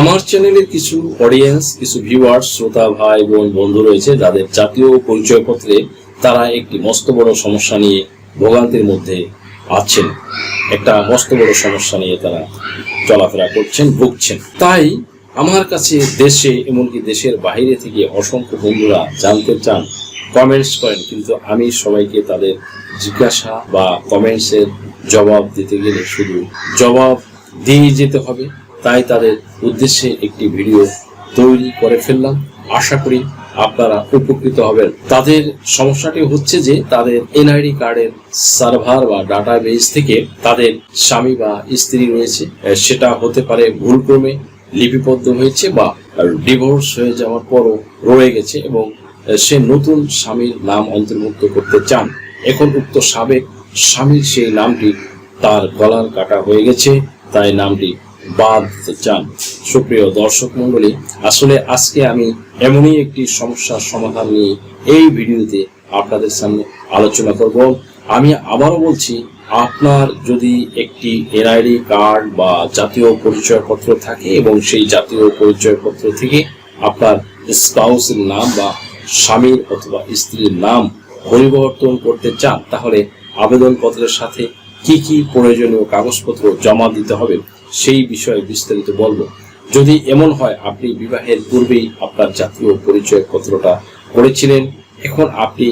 আমার চ্যানেলের কিছু অডিয়েন্স কিছু ভিউয়ার্স শ্রোতা, ভাই, বোন, বন্ধু রয়েছে, যাদের জাতীয় পরিচয়পত্রে তারা একটি মস্ত বড় সমস্যা নিয়ে ভোগান্তির মধ্যে আছেন। একটা মস্ত বড় সমস্যা নিয়ে তারা চলাফেরা করছেন, ভুগছেন। তাই আমার কাছে দেশে, এমনকি দেশের বাইরে থেকে অসংখ্য বন্ধুরা জানতে চান কমেন্টস করেন, কিন্তু আমি সবাইকে তাদের জিজ্ঞাসা বা কমেন্টসের জবাব দিতে গেলে শুধু জবাব দিয়ে যেতে হবে। তাই তাদের উদ্দেশ্যে একটি ভিডিও তৈরি করে ফেললাম। আশা করি আপনারা উপকৃত হবেন। তাদের সমস্যাটি হচ্ছে যে তাদের এনআইডি কার্ডের সার্ভার বা ডাটা ডাটাবেস থেকে তাদের স্বামী বা স্ত্রী রয়েছে। সেটা হতে পারে ভুলক্রমে লিপিবদ্ধ হয়েছে বা ডিভোর্স হয়ে যাওয়ার পরও রয়ে গেছে এবং সে নতুন স্বামীর নাম অন্তর্ভুক্ত করতে চান। এখন উক্ত সাবেক স্বামীর সেই নামটি তার গলার কাটা হয়ে গেছে। তাই নামটি বাদ চান। সুপ্রিয় দর্শক মন্ডলী আসলে আজকে আমি এমনই একটি সমস্যার সমাধান নিয়ে এই ভিডিওতে আপনাদের সামনে আলোচনা করব। আমি আবারও বলছি, আপনার যদি একটি এনআইডি কার্ড বা জাতীয় পরিচয়পত্র থাকে এবং সেই জাতীয় পরিচয়পত্র থেকে আপনার স্পাউসের নাম বা স্বামীর অথবা স্ত্রীর নাম পরিবর্তন করতে চান, তাহলে আবেদনপত্রের সাথে কি কি প্রয়োজনীয় কাগজপত্র জমা দিতে হবে সেই বিষয়ে বিস্তারিত বলব। যদি এমন হয়, আপনি বিবাহের পূর্বেই আপনার জাতীয় পরিচয় পত্রটা করেছিলেন। এখন আপনি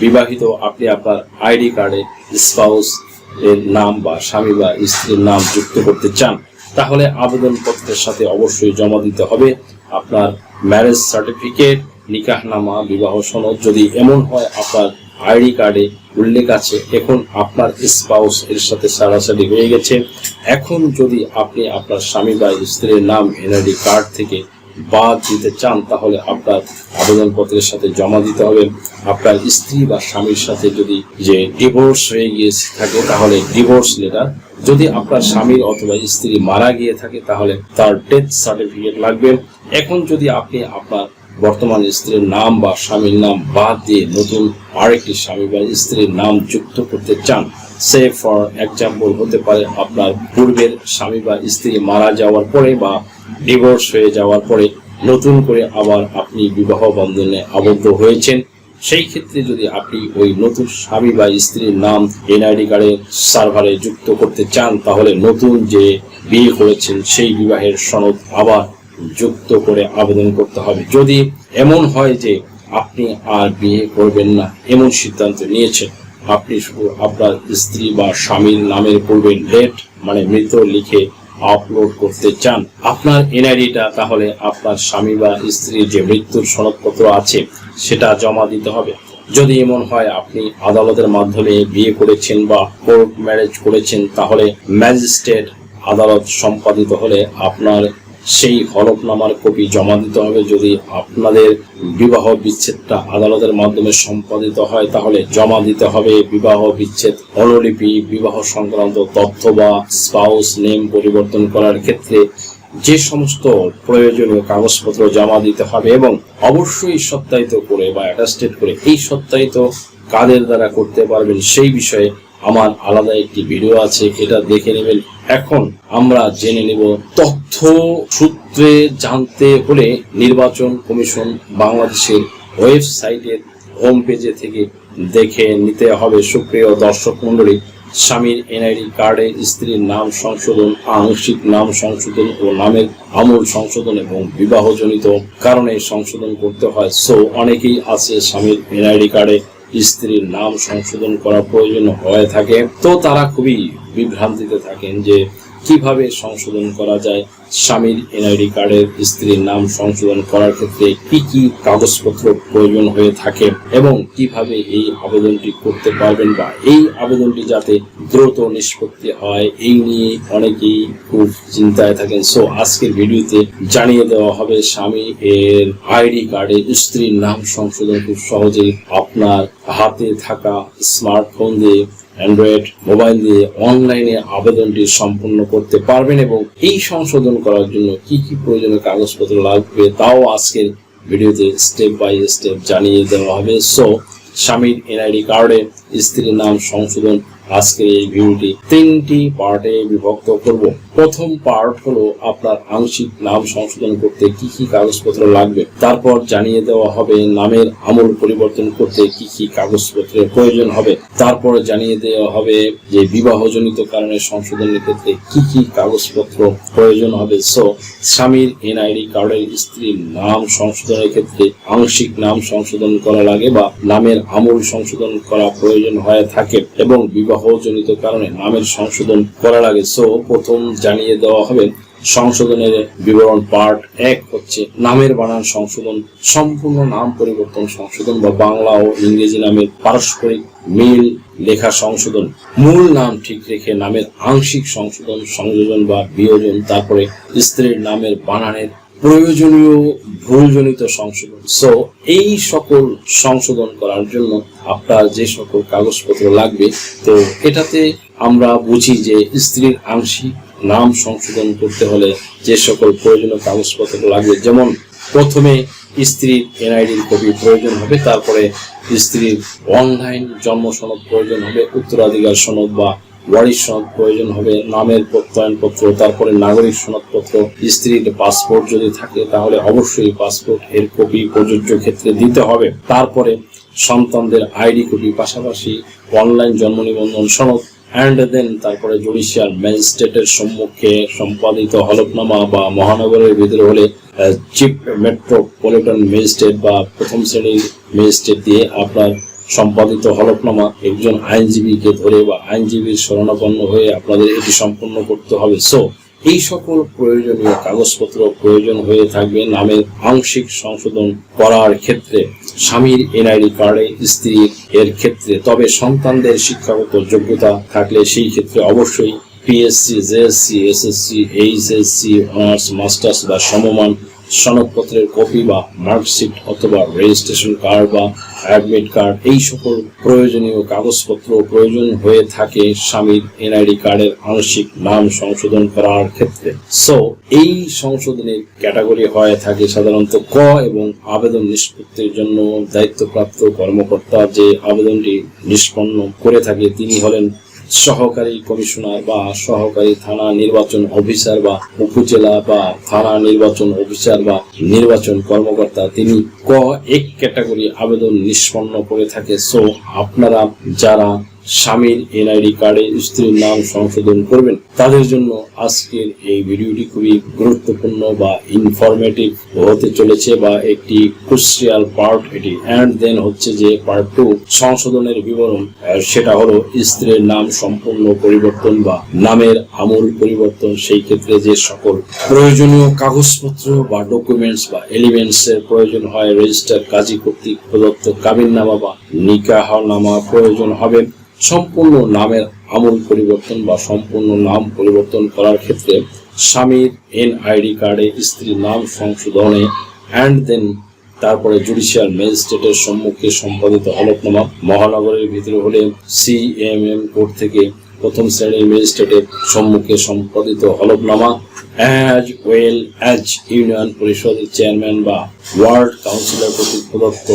বিবাহিত, আপনি আপনার আইডি কার্ডে স্পাউস এর নাম বা স্বামী বা স্ত্রীর নাম যুক্ত করতে চান, তাহলে আবেদনপত্রের সাথে অবশ্যই জমা দিতে হবে। আপনার ম্যারেজ সার্টিফিকেট নিকাহনামা, বিবাহ সনদ, যদি এমন হয়, আপনার আইডি কার্ডে উল্লেখ আছে, এখন আপনার স্পাউস এর সাথে সারাসারি হয়ে গেছে। এখন যদি আপনি আপনার স্বামী বা স্ত্রীর নাম এনআইডি কার্ড থেকে বাদ দিতে চান, তাহলে আপনার আবেদনপত্রের সাথে জমা দিতে হবে। আপনার স্ত্রী বা স্বামীর সাথে যদি যে ডিভোর্স হয়ে গিয়ে থাকে, তাহলে ডিভোর্স লেটার যদি আপনার স্বামীর অথবা স্ত্রী মারা গিয়ে থাকে, তাহলে তার ডেথ সার্টিফিকেট লাগবে। এখন যদি আপনি আপনার বর্তমান স্ত্রীর নাম বা স্বামীর নাম বাদ দিয়ে নতুন আরেকটি স্বামী বা স্ত্রীর নাম যুক্ত করতে চান, সে ফর এক্সাম্পল হতে পারে আপনার পূর্বের স্বামী বা স্ত্রী মারা যাওয়ার পরে বা ডিভোর্স হয়ে যাওয়ার পরে নতুন করে আবার আপনি বিবাহ বন্ধনে আবদ্ধ হয়েছেন। সেই ক্ষেত্রে যদি আপনি ওই নতুন স্বামী বা স্ত্রীর নাম এনআইডি কার্ডের সার্ভারে যুক্ত করতে চান, তাহলে নতুন যে বিয়ে করেছেন সেই বিবাহের সনদ আবার যুক্ত করে আবেদন করতে হবে। যদি এমন হয় যে আপনি আর বিয়ে করবেন না, এমন সিদ্ধান্ত নিয়েছেন, আপনি শুধু আপনার স্ত্রী বা স্বামীর নামের পূর্বে ডেট মানে মৃত লিখে আপলোড করতে চান, আপনার এনআইডিটা তাহলে আপনার স্বামী বা স্ত্রীর যে মৃত্যুর সনদপত্র আছে, সেটা জমা দিতে হবে। যদি এমন হয়, আপনি আদালতের মাধ্যমে বিয়ে করেছেন বা কোর্ট ম্যারেজ করেছেন, তাহলে ম্যাজিস্ট্রেট আদালত সম্পাদিত হলে আপনার সেই হলফনামার কপি জমা দিতে হবে। যদি আপনাদের বিবাহ বিচ্ছেদটা আদালতের মাধ্যমে সম্পাদিত হয়, তাহলে জমা দিতে হবে। বিবাহ বিচ্ছেদ অনুলিপি, বিবাহ সংক্রান্ত তথ্য বা স্পাউস নেম পরিবর্তন করার ক্ষেত্রে যে সমস্ত প্রয়োজনীয় কাগজপত্র জমা দিতে হবে এবং অবশ্যই সত্যায়িত করে বা অ্যাটাস্টেড করে এই সত্যায়িত কাদের দ্বারা করতে পারবেন সেই বিষয়ে আমার আলাদা একটি ভিডিও আছে এটা দেখে নেবেন। এখন আমরা জেনে নেব তথ্য সূত্রে জানতে হলে নির্বাচন কমিশন বাংলাদেশের ওয়েবসাইটের হোম পেজে থেকে দেখে নিতে হবে। সুপ্রিয় দর্শক মন্ডলী স্বামীর এনআইডি কার্ডে স্ত্রীর নাম সংশোধন, আংশিক নাম সংশোধন ও নামের আমূল সংশোধন এবং বিবাহজনিত কারণে সংশোধন করতে হয়। সো অনেকেই আছে স্বামীর এনআইডি কার্ডে। স্ত্রীর নাম সংশোধন করা প্রয়োজন হয়ে থাকে। তো তারা খুবই বিভ্রান্তিতে থাকেন যে কীভাবে সংশোধন করা যায়? স্বামীর এনআইডি কার্ডের স্ত্রীর নাম সংশোধন করার ক্ষেত্রে কি কি কাগজপত্র প্রয়োজন হয়ে থাকে এবং কীভাবে এই আবেদনটি করতে পারবেন বা এই আবেদনটি যাতে দ্রুত নিষ্পত্তি হয়, এই নিয়ে অনেকেই খুব চিন্তায় থাকেন। সো আজকের ভিডিওতে জানিয়ে দেওয়া হবে স্বামী এর আইডি কার্ডে স্ত্রীর নাম সংশোধন খুব সহজেই আপনার হাতে থাকা স্মার্টফোন দিয়ে অ্যান্ড্রয়েড মোবাইল দিয়ে অনলাইনে আবেদনটি সম্পূর্ণ করতে পারবেন এবং এই সংশোধন করার জন্য কি কি প্রয়োজনীয় কাগজপত্র লাগবে তাও আজকের ভিডিওতে স্টেপ বাই স্টেপ জানিয়ে দেওয়া হবে। সো স্বামীর এনআইডি কার্ডে স্ত্রীর নাম সংশোধন আজকের এই ভিডিওটি তিনটি পার্টে বিভক্ত করব। প্রথম পার্ট হলো আপনার আংশিক নাম সংশোধন করতে কি কি কাগজপত্র লাগবে। তারপর জানিয়ে দেওয়া হবে নামের আমল পরিবর্তন করতে কি কি কাগজপত্রের প্রয়োজন হবে। তারপর জানিয়ে দেওয়া হবে যে বিবাহজনিত কারণে সংশোধনের ক্ষেত্রে কি কি কাগজপত্র প্রয়োজন হবে। সো স্বামীর এনআইডি কার্ডের স্ত্রীর নাম সংশোধনের ক্ষেত্রে আংশিক নাম সংশোধন করা লাগে বা নামের আমল সংশোধন করা প্রয়োজন হয়ে থাকে এবং বিবাহজনিত কারণে নামের সংশোধন করা লাগে সো প্রথম জানিয়ে দেওয়া হবে, সংশোধনের বিবরণ পার্ট এক হচ্ছে নামের বানান সংশোধন, সম্পূর্ণ নাম পরিবর্তন সংশোধন বা বাংলা ও ইংরেজি নামের পারস্পরিক মিল লেখা সংশোধন। মূল নাম ঠিক রেখে নামের আংশিক সংশোধন, সংযোজন বা বিয়োজন, তারপরে স্ত্রীর নামের বানানের প্রয়োজনীয় ভুলজনিত সংশোধন। সো এই সকল সংশোধন করার জন্য আপনার যে সকল কাগজপত্র লাগবে, তো এটাতে আমরা বুঝি যে স্ত্রীর আংশিক নাম সংশোধন করতে হলে যে সকল প্রয়োজনীয় কাগজপত্র লাগবে, যেমন প্রথমে স্ত্রীর এনআইডির কপি প্রয়োজন হবে, তারপরে স্ত্রীর অনলাইন জন্ম সনদ প্রয়োজন হবে, উত্তরাধিকার সনদ বা ওয়ারিশ সনদ প্রয়োজন হবে, নামের প্রত্যয়নপত্র, তারপরে নাগরিক সনদপত্র, স্ত্রীর পাসপোর্ট যদি থাকে তাহলে অবশ্যই পাসপোর্ট এর কপি প্রযোজ্য ক্ষেত্রে দিতে হবে। তারপরে সন্তানদের আইডি কপি পাশাপাশি অনলাইন জন্ম নিবন্ধন সনদ অ্যান্ড দেন তারপরে জুডিশিয়াল ম্যাজিস্ট্রেটের সম্মুখে সম্পাদিত হলফনামা বা মহানগরের ভিতরে হলে চিফ মেট্রোপলিটন ম্যাজিস্ট্রেট বা প্রথম শ্রেণির ম্যাজিস্ট্রেট দিয়ে আপনার সম্পাদিত হলফনামা একজন আইনজীবীকে ধরে বা আইনজীবীর শরণাপন্ন হয়ে আপনাদের এটি সম্পন্ন করতে হবে। সো এই সকল প্রয়োজনীয় কাগজপত্র প্রয়োজন হয়ে থাকবে নামের আংশিক সংশোধন করার ক্ষেত্রে। স্বামীর এনআইডি কার্ডে স্ত্রী এর ক্ষেত্রে। তবে সন্তানদের শিক্ষাগত যোগ্যতা থাকলে সেই ক্ষেত্রে অবশ্যই PSC JSC SSC HSC honours masters বা সমমান সনদপত্রের কপি বা মার্কশিট অথবা রেজিস্ট্রেশন কার্ড বা অ্যাডমিট কার্ড, এই সকল প্রয়োজনীয় কাগজপত্র প্রয়োজন হয়ে থাকে স্বামীর এনআইডি কার্ডের আংশিক নাম সংশোধন করার ক্ষেত্রে। সো এই সংশোধনের ক্যাটাগরি হয়ে থাকে সাধারণত ক এবং আবেদন নিষ্পত্তির জন্য দায়িত্বপ্রাপ্ত কর্মকর্তা যে আবেদনটি নিষ্পন্ন করে থাকে, তিনি হলেন সহকারী কমিশনার বা সহকারী থানা নির্বাচন অফিসার বা উপজেলা বা থানা নির্বাচন অফিসার বা নির্বাচন কর্মকর্তা, তিনি ক এক ক্যাটাগরি আবেদন নিষ্পন্ন করে থাকে। সো আপনারা যারা স্বামীর এনআইডি কার্ডে স্ত্রীর নাম সংশোধন করবেন। তাদের জন্য আজকের এই ভিডিওটি খুবই গুরুত্বপূর্ণ বা ইনফরমেটিভ হতে চলেছে বা একটি ক্রুশিয়াল পার্ট এটি। অ্যান্ড দেন হচ্ছে যে পার্ট টু সংশোধনের বিবরণ সেটা হলো স্ত্রীর নাম সম্পূর্ণ পরিবর্তন বা নামের আমূল পরিবর্তন, সেই ক্ষেত্রে যে সকল প্রয়োজনীয় কাগজপত্র বা ডকুমেন্টস বা এলিমেন্টস এর প্রয়োজন হয় রেজিস্টার কাজী কর্তৃক প্রদত্ত কাবিননামা বা নিকাহনামা প্রয়োজন হবে। সম্পূর্ণ নামের আমূল পরিবর্তন বা সম্পূর্ণ নাম পরিবর্তন করার ক্ষেত্রে স্বামীর এনআইডি কার্ডে স্ত্রীর নাম সংশোধনে অ্যান্ড দেন তারপরে জুডিশিয়াল ম্যাজিস্ট্রেটের সম্মুখে সম্পাদিত হলফনামা মহানগরের ভিতরে হলে সিএমএম কোর্ট থেকে প্রথম শ্রেণির ম্যাজিস্ট্রেটের সম্মুখে সম্পাদিত হলফনামা অ্যাজ ওয়েল অ্যাজ ইউনিয়ন পরিষদের চেয়ারম্যান বা ওয়ার্ড কাউন্সিলর কর্তৃক প্রদত্ত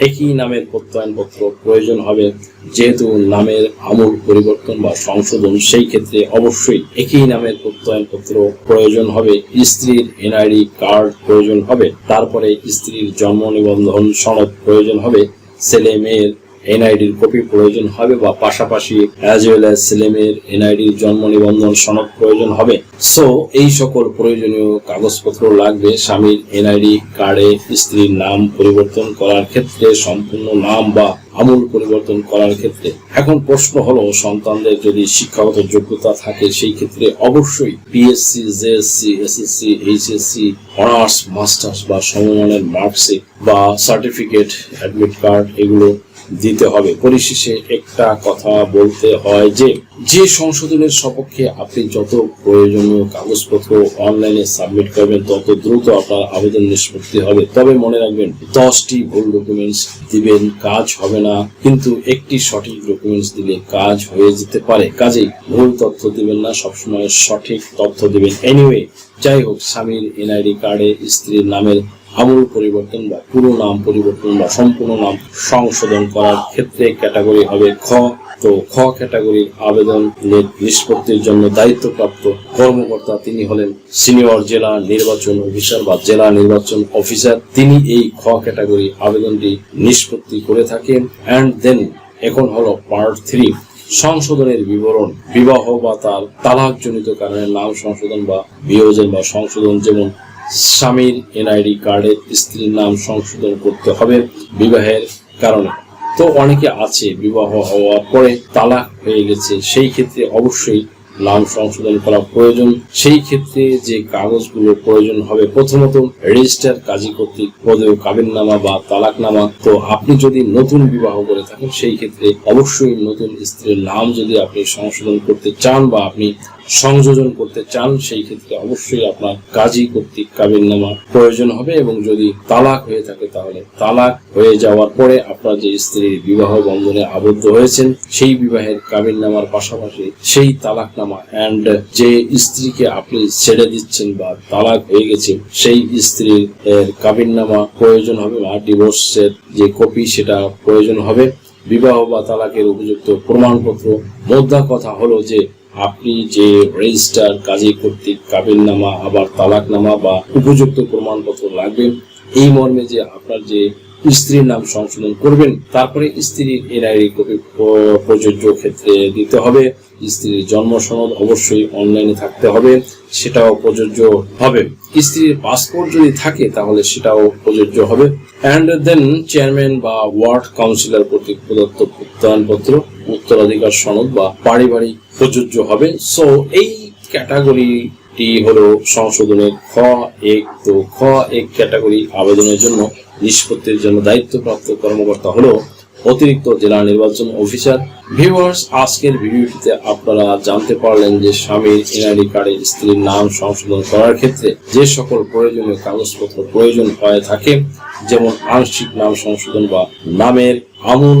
একই নামের প্রত্যয়নপত্র প্রয়োজন হবে। যেহেতু নামের আমূল পরিবর্তন বা সংশোধন সেই ক্ষেত্রে অবশ্যই একই নামের প্রত্যয়নপত্র প্রয়োজন হবে। স্ত্রীর এনআইডি কার্ড প্রয়োজন হবে। তারপরে স্ত্রীর জন্ম নিবন্ধন সনদ প্রয়োজন হবে। ছেলে মেয়ের এনআইডির কপি প্রয়োজন হবে বা পাশাপাশি অ্যাজ ওয়েল অ্যাজ ছেলে মেয়ের এনআইডির জন্ম নিবন্ধন সনদ প্রয়োজন হবে। সো এই সকল প্রয়োজনীয় কাগজপত্র লাগবে স্বামীর এনআইডি কার্ডে স্ত্রীর নাম পরিবর্তন করার ক্ষেত্রে, সম্পূর্ণ নাম বা আমূল পরিবর্তন করার ক্ষেত্রে। এখন প্রশ্ন হলো, সন্তানদের যদি শিক্ষাগত যোগ্যতা থাকে, সেই ক্ষেত্রে অবশ্যই PSC JSC SSC HSC honours masters বা সমমানের মার্কশিট বা সার্টিফিকেট অ্যাডমিট কার্ড এগুলো দিতে হবে। পরিশেষে একটা কথা বলতে হয় যে যে সংশোধনের সপক্ষে আপনি যত প্রয়োজনীয় কাগজপত্র অনলাইনে সাবমিট করবেন, তত দ্রুত আপনার আবেদন নিষ্পত্তি হবে। তবে মনে রাখবেন, দশটি ভুল ডকুমেন্টস দিবেন, কাজ হবে না। কিন্তু একটি সঠিক ডকুমেন্টস দিলে কাজ হয়ে যেতে পারে। কাজেই ভুল তথ্য দিবেন না, সবসময় সঠিক তথ্য দিবেন। এনিওয়ে যাই হোক, স্বামীর এনআইডি কার্ডে স্ত্রীর নামের আমূল পরিবর্তন বা পুরো নাম পরিবর্তন বা সম্পূর্ণ নাম সংশোধন করার ক্ষেত্রে ক্যাটাগরি হবে খ। তো খ ক্যাটাগরির আবেদন নিষ্পত্তির জন্য দায়িত্বপ্রাপ্ত কর্মকর্তা তিনি হলেন সিনিয়র জেলা নির্বাচন অফিসার বা জেলা নির্বাচন অফিসার। তিনি এই খ ক্যাটাগরি আবেদনটি নিষ্পত্তি করে থাকেন। অ্যান্ড দেন এখন হলো পার্ট থ্রি সংশোধনের বিবরণ, বিবাহ বা তার তালাকজনিত কারণে নাম সংশোধন বা বিয়োজন বা সংশোধন যেমন স্বামীর এনআইডি কার্ডে স্ত্রীর নাম সংশোধন করতে হবে বিবাহের কারণে। তো অনেকে আছে বিবাহ হওয়ার পরে তালাক হয়ে গেছে, সেই ক্ষেত্রে অবশ্যই নাম সংশোধন করা প্রয়োজন। সেই ক্ষেত্রে যে কাগজগুলো প্রয়োজন হবে, প্রথমত রেজিস্টার কাজী কর্তৃক পদেও কাবিননামা বা তালাকনামা। তো আপনি যদি নতুন বিবাহ করে থাকেন, সেই ক্ষেত্রে অবশ্যই নতুন স্ত্রীর নাম যদি আপনি সংশোধন করতে চান বা আপনি সংযোজন করতে চান, সেই ক্ষেত্রে অবশ্যই আপনার কাজী কর্তৃক কাবিননামা প্রয়োজন হবে এবং যদি তালাক হয়ে থাকে তাহলে তালাক হয়ে যাওয়ার পরে আপনার যে স্ত্রীর বিবাহ বন্ধনে আবদ্ধ হয়েছেন, সেই বিবাহের কাবিননামার পাশাপাশি সেই তালাকনামা অ্যান্ড যে স্ত্রীকে আপনি ছেড়ে দিচ্ছেন বা তালাক হয়ে গেছে, সেই স্ত্রীর কাবিননামা প্রয়োজন হবে বা ডিভোর্সের যে কপি সেটা প্রয়োজন হবে। বিবাহ বা তালাকের উপযুক্ত প্রমাণপত্র। মোদ্দা কথা হলো যে আপনি যে রেজিস্টার কাজী কর্তৃক কাবিননামা আবার তালাকনামা বা উপযুক্ত প্রমাণপত্র লাগবে, এই মর্মে যে আপনার যে স্ত্রীর নাম সংশোধন করবেন, তারপরে স্ত্রীর এনআইডি কপি প্রযোজ্য ক্ষেত্রে দিতে হবে। স্ত্রীর জন্ম সনদ অবশ্যই অনলাইনে থাকতে হবে, সেটাও প্রযোজ্য হবে। স্ত্রীর পাসপোর্ট যদি থাকে, তাহলে সেটাও প্রযোজ্য হবে। অ্যান্ড দেন চেয়ারম্যান বা ওয়ার্ড কাউন্সিলর কর্তৃক প্রদত্ত প্রত্যয়নপত্র উত্তরাধিকার সনদ বা পারিবারিক প্রযোজ্য হবে। সো এই ক্যাটাগরিটি হলো সংশোধনের খ এক। তো খ এক ক্যাটাগরি আবেদনের জন্য, নিষ্পত্তির জন্য দায়িত্বপ্রাপ্ত কর্মকর্তা হলো অতিরিক্ত জেলা নির্বাচন অফিসার। ভিউয়ার্স আজকের ভিডিওটিতে আপনারা জানতে পারলেন যে স্বামীর এনআইডি কার্ডে স্ত্রীর নাম সংশোধন করার ক্ষেত্রে যে সকল প্রয়োজনীয় কাগজপত্র প্রয়োজন হয়ে থাকে, যেমন আংশিক নাম সংশোধন বা নামের আমূল